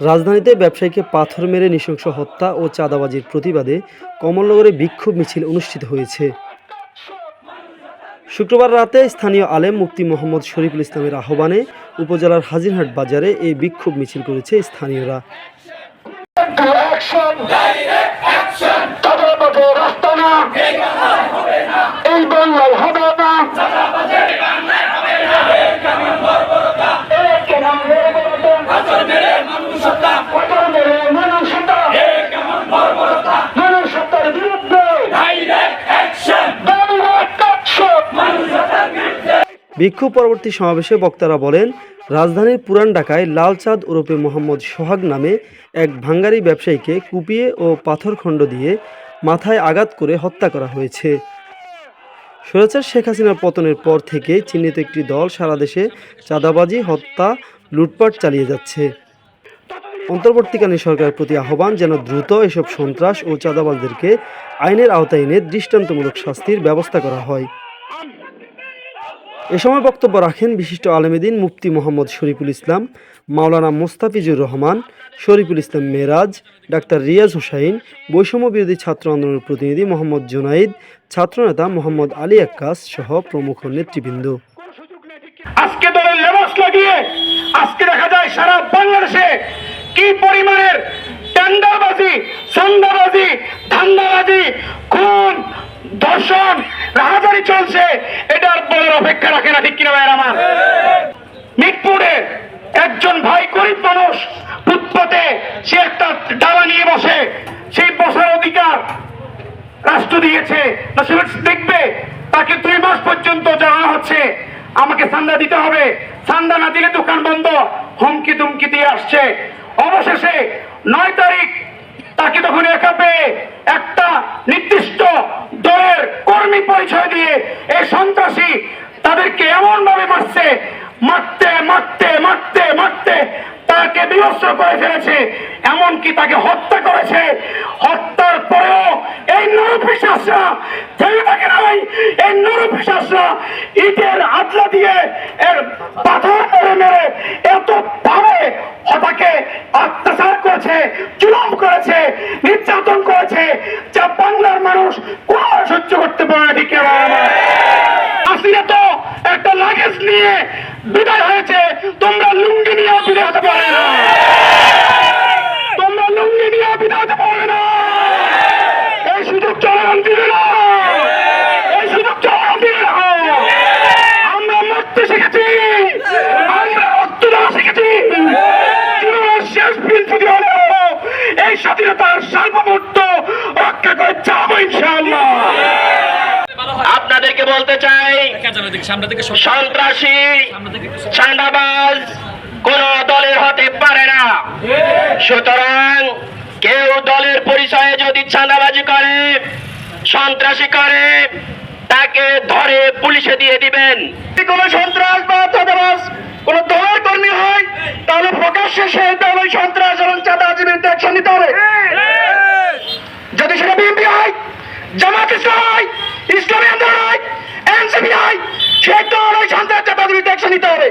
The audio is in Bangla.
রাজধানীতে ব্যবসায়ীকে পাথর মেরে নৃশংস হত্যা ও চাঁদাবাজির প্রতিবাদে কমলনগরে বিক্ষোভ মিছিল অনুষ্ঠিত হয়েছে। শুক্রবার রাতে স্থানীয় আলেম মুফতি মোহাম্মদ শরীফুল ইসলামের আহ্বানে উপজেলার হাজিরহাট বাজারে এই বিক্ষোভ মিছিল করেছে স্থানীয়রা। এই বাংলায় হবে না এক নাম মেরে বলতেন, পাথর মেরে মানুষতা, মানুষতার বিরুদ্ধে Direct action! বিক্ষোভ পরবর্তী সমাবেশে বক্তারা বলেন, রাজধানীর পুরান ঢাকায় লালচাঁদ ওরফে মোহাম্মদ সোহাগ নামে এক ভাঙ্গারি ব্যবসায়ীকে কুপিয়ে ও পাথরখণ্ড দিয়ে মাথায় আঘাত করে হত্যা করা হয়েছে। স্বৈরাচার শেখ হাসিনার পতনের পর থেকে চিহ্নিত একটি দল সারা দেশে চাঁদাবাজি, হত্যা, লুটপাট চালিয়ে যাচ্ছে। অন্তর্বর্তীকালীন সরকারের প্রতি আহ্বান যেন দ্রুত এসব সন্ত্রাস ও চাঁদাবাজদেরকে আইনের আওতায় এনে দৃষ্টান্তমূলক শাস্তির ব্যবস্থা করা হয়। এ সময় বক্তব্য রাখেন বিশিষ্ট আলেমেদিন মুফতি মোহাম্মদ শরীফুল ইসলাম, মাওলানা মোস্তাফিজুর রহমান, শরীফুল ইসলাম মেরাজ, ডাক্তার রিয়াজ হুসাইন, বৈষম্য বিরোধী ছাত্র আন্দোলনের প্রতিনিধি মোহাম্মদ জুনাইদ, ছাত্রনেতা মোহাম্মদ আলী আক্কাস সহ প্রমুখ নেতৃবৃন্দ। আজকে দলের লেবাস লাগিয়ে আজকে দেখা যায় সারা বাংলাদেশে কি পরিমাণের টেন্ডারবাজি সন্দাবাজি ধান্দাবাজি, খুন, ধর্ষণ, রাহাজারি চলছে অপেক্ষা রাখে না, ঠিক কিনা ভাইয়ের আমার? মিটপুরে একজন ভাই গরিব মানুষ ফুটপাতে সে একটা ডালা নিয়ে বসে, সেই বসার অধিকার রাষ্ট্র দিয়েছে। দেখবে, তাকে দুই মাস পর্যন্ত জানানো হচ্ছে, আমাকে চান্দা দিতে হবে। চান্দা না দিলে দোকান বন্ধ, হুমকি দুমকি দিয়ে আসছে। অবশেষে নয় তারিখ তাকে তখন একা পেয়ে একটা নির্দিষ্ট দলের কর্মী পরিচয় দিয়ে এই সন্ত্রাসী এমনকি তাকে হত্যা করেছে হত্যার পরেও এই নরপিশাসরা ছেড়ে থাকে নাই এই নরপিশাসরা ইটের আটলা দিয়ে এর পাথর মেরে মেরে এত ভাবে হতাকে অত্যাচার করেছে, জুলুম করেছে, নির্যাতন করেছে, যা বাংলার মানুষ কোনো সহ্য করতে পারে না, ঠিক বলো? তো একটা লাগেজ নিয়ে বিদায় হয়েছে, তোমরা লুঙ্গি নিয়ে বিদায় হতে পারে না তোমরা লুঙ্গি নিয়ে বিদায় হতে পারবে না এই সুযোগ জনগণ দিবে না এই সুযোগ জনগণ দিবে না আমরা মরতে শিখেছি আমরা রক্ত দেওয়া শিখেছি জীবনের শেষ বিন্দু হলেও এই স্বাধীনতার সার্বভৌমত্ব রক্ষা করে যাব ইনশাআল্লাহ। আপনাদেরকে বলতে চাই সন্ত্রাসী একটু- কোন দলের হতে পারে না। সুতরাং কেউ দলের পরিচয়ে যদি চাঁদাবাজি করে সন্ত্রাসী করে তাকে ধরে পুলিশে দিয়ে দিবেন। কোন সন্ত্রাস বা চাঁদাবাজ কোন দলের কর্মী হয় তাহলে প্রকাশ্যে সেই দল সন্ত্রাস এবং চাঁদাবাজির বিরুদ্ধে অ্যাকশন নিতে হবে যদি সেটা বিএনপি হয় জামাত ইসলাম হয় ইসলামী আন্দোলন হয়, এনসিপি হয় সে দল ওই সন্ত্রাসবাদ বিরুদ্ধে অ্যাকশন নিতে হবে।